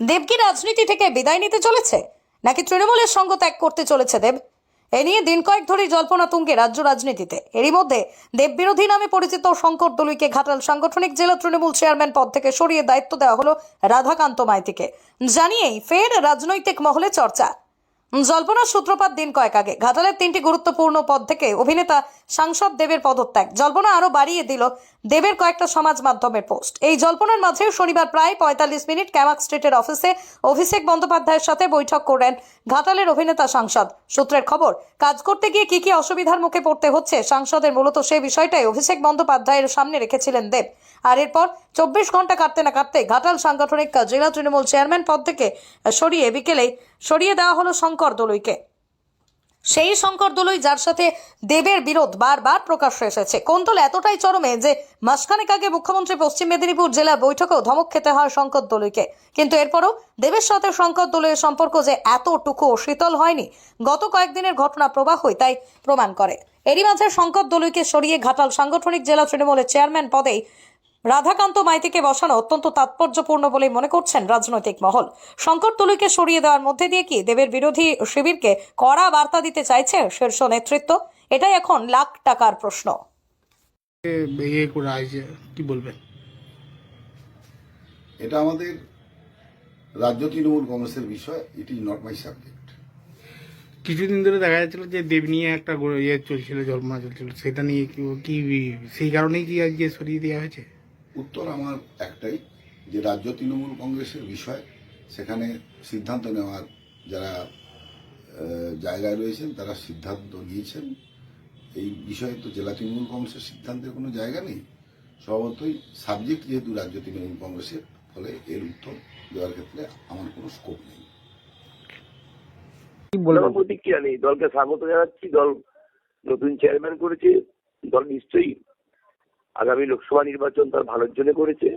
দেব কি রাজনীতি থেকে বিদায় নিতে চলেছে? নাকি তৃণমূলের সঙ্গ ত্যাগ করতে চলেছে দেব? এ নিয়ে দিন কয়েক ধরেই জল্পনা তুঙ্গে রাজ্য রাজনীতিতে। এরই মধ্যে দেব বিরোধী নামে পরিচিত শঙ্কর দলুইকে ঘাটাল সাংগঠনিক জেলা তৃণমূল চেয়ারম্যান পদ থেকে সরিয়ে দায়িত্ব দেওয়া হলো রাধাকান্ত মাইতিকে। জানিয়েই ফের রাজনৈতিক মহলে চর্চা। জল্পনার সূত্রপাত দিন কয়েক আগে। ঘাটালের তিনটি গুরুত্বপূর্ণ পদ থেকে অভিনেতা সাংসদ দেবের পদত্যাগ। জল্পনা আরও বাড়িয়ে দিল দেবের কয়েকটা সমাজ মাধ্যমের পোস্ট। এই জল্পনার মাঝে শনিবার প্রায় পঁয়তাল্লিশ মিনিট ক্যামাক স্ট্রিটের অফিসে অভিষেক বন্দ্যোপাধ্যায়ের সাথে বৈঠক করেন ঘাটালের অভিনেতা সাংসদ। সূত্রের খবর, কাজ করতে গিয়ে কি কি অসুবিধার মুখে পড়তে হচ্ছে সাংসদের, মূলত সেই বিষয়টাই অভিষেক বন্দ্যোপাধ্যায়ের সামনে রেখেছিলেন দেব। আর এরপর চব্বিশ ঘণ্টা কাটতে না কাটতে ঘাটাল সাংগঠনিক জেলা তৃণমূল চেয়ারম্যান পদ থেকে সরিয়ে বিকেলে সরিয়ে দেওয়া হলো শঙ্কর দলুইকে। সেই শঙ্কর দলুই যার সাথে দেবের বিরোধ বারবার প্রকাশ্যে এসেছে। কোন্তল এতটাই চরমে যে মাসখানেক আগে মুখ্যমন্ত্রী পশ্চিম মেদিনীপুর জেলা বৈঠকেও ধমক খেতে হয় শঙ্কর দলুইকে। কিন্তু এরপরও দেবের সাথে শঙ্কর দলুইয়ের সম্পর্ক যে এতটুকু শীতল হয়নি, গত কয়েকদিনের ঘটনা প্রবাহই তাই প্রমাণ করে। এরই মাঝে শঙ্কর দলুইকে সরিয়ে ঘাটাল সাংগঠনিক জেলা তৃণমূলের চেয়ারম্যান পদেই রাধাকান্ত মাইতিকে বসানো অত্যন্ত তাৎপর্যপূর্ণ বলে মনে করছেন রাজনৈতিক মহল। শঙ্কর তুলুকে সরিয়ে দেওয়ার মধ্যে দিয়ে কি দেবের বিরোধী শিবিরকে কড়া বার্তা দিতে চাইছে শীর্ষ নেতৃত্ব? এটাই এখন লাখ টাকার প্রশ্ন। কি বলবেন? এটা আমাদের রাজ্য তৃণমূল কংগ্রেসের বিষয় it is not my subject কিছুদিন ধরে দেখা যাচ্ছিল যে দেব নিয়ে একটা ইয়ে চলছিল জল্পনা চলছিল সেটা নিয়ে কি কি সেই কারণেই কি আজকে সরিয়ে দেওয়া হয়েছে? উত্তর আমার একটাই যে রাজ্য তৃণমূল কংগ্রেসের বিষয় সেখানে সিদ্ধান্ত নেওয়ার যারা জায়গায় রয়েছেন তারা সিদ্ধান্ত নিয়েছেন। এই বিষয়ে তো জেলা তৃণমূল কংগ্রেসের সিদ্ধান্তের কোনো জায়গা নেই। স্বভাবতই সাবজেক্ট যেহেতু রাজ্য তৃণমূল কংগ্রেসের ফলে এর উত্তর দেওয়ার ক্ষেত্রে আমার কোনো স্কোপ নেই। কোনো প্রতিক্রিয়া নেই। দলকে স্বাগত জানাচ্ছি। দল নতুন চেয়ারম্যান করেছে। দল নিশ্চয়ই আগামী লোকসভা নির্বাচন তার ভালোর জন্য করেছে।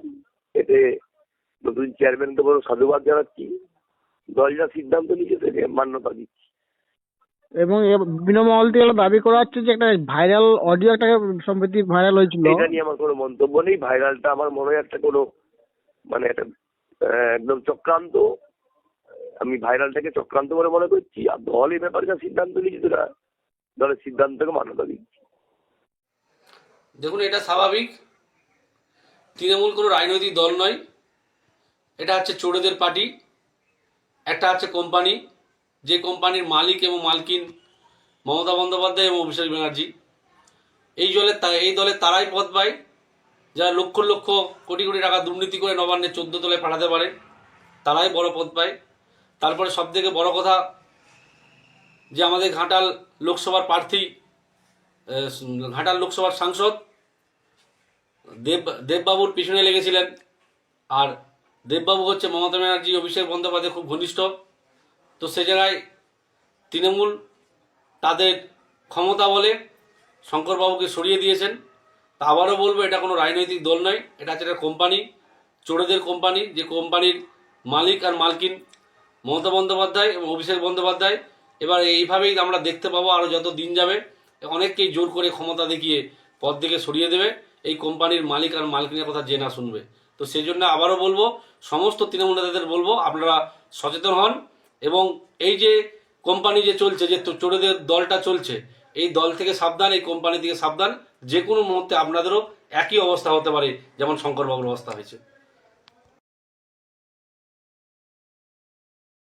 এতে নতুন চেয়ারম্যানকে বড় সাধুবাদ জানাচ্ছি। দল যা সিদ্ধান্ত নিয়েছে সেটা মান্যতা দিচ্ছি। এবং এ বিভিন্ন মহল থেকে দাবি করা হচ্ছে যে একটা ভাইরাল অডিও একটা সম্প্রতি ভাইরাল হয়েছিল। এটা নিয়ে আমার কোনো মন্তব্য নেই। ভাইরালটা আমার মনে হয় একটা কোনো মানে একটা একদম চক্রান্ত। আমি ভাইরালটাকে চক্রান্ত বলে মনে করছি। আর দল এই ব্যাপারে যা সিদ্ধান্ত নিয়েছে সেটা দলের সিদ্ধান্তকে মান্যতা দিচ্ছি। দেখুন, এটা স্বাভাবিক। তৃণমূল কোনো রাজনৈতিক দল নয়। এটা হচ্ছে চোরেদের পার্টি। একটা হচ্ছে কোম্পানি। যে কোম্পানির মালিক এবং মালকিন মমতা বন্দ্যোপাধ্যায় এবং অভিষেক ব্যানার্জি। এই দলে এই দলে তারাই পদ পায়। যারা লক্ষ লক্ষ কোটি কোটি টাকা দুর্নীতি করে নবান্নে চোদ্দ তলায় পাঠাতে পারে, তারাই বড় পদ পায়। তারপরে সবথেকে বড় কথা, যে আমাদের ঘাটাল লোকসভার প্রার্থী ঘাটাল লোকসভার সাংসদ দেব, দেববাবুর পিছনে লেগেছিলেন। আর দেববাবু হচ্ছে মমতা ব্যানার্জি, অভিষেক বন্দ্যোপাধ্যায় খুব ঘনিষ্ঠ। তো সে জায়গায় তৃণমূল তাদের ক্ষমতা বলে শঙ্করবাবুকে সরিয়ে দিয়েছেন। তা আবারও বলব, এটা কোনো রাজনৈতিক দল নয়, এটা হচ্ছে একটা কোম্পানি, চোরেদের কোম্পানি, যে কোম্পানির মালিক আর মালকিন মমতা বন্দ্যোপাধ্যায় এবং অভিষেক বন্দ্যোপাধ্যায়। এবার এইভাবেই আমরা দেখতে পাবো আরও যত দিন যাবে। অনেককেই জোর করে ক্ষমতা দেখিয়ে পদ থেকে সরিয়ে দেবে। এই কোম্পানির মালিক আর মালকিনের কথা যে না শুনবে। তো সেই জন্য আবারও বলব, সমস্ত তৃণমূল নেতাদের বলব, আপনারা সচেতন হন এবং এই যে কোম্পানি যে চলছে, যে চোরেদের দলটা চলছে, এই দল থেকে সাবধান, এই কোম্পানি থেকে সাবধান, যে কোনো মুহূর্তে আপনাদেরও একই অবস্থা হতে পারে, যেমন শঙ্করবাবুর অবস্থা হয়েছে।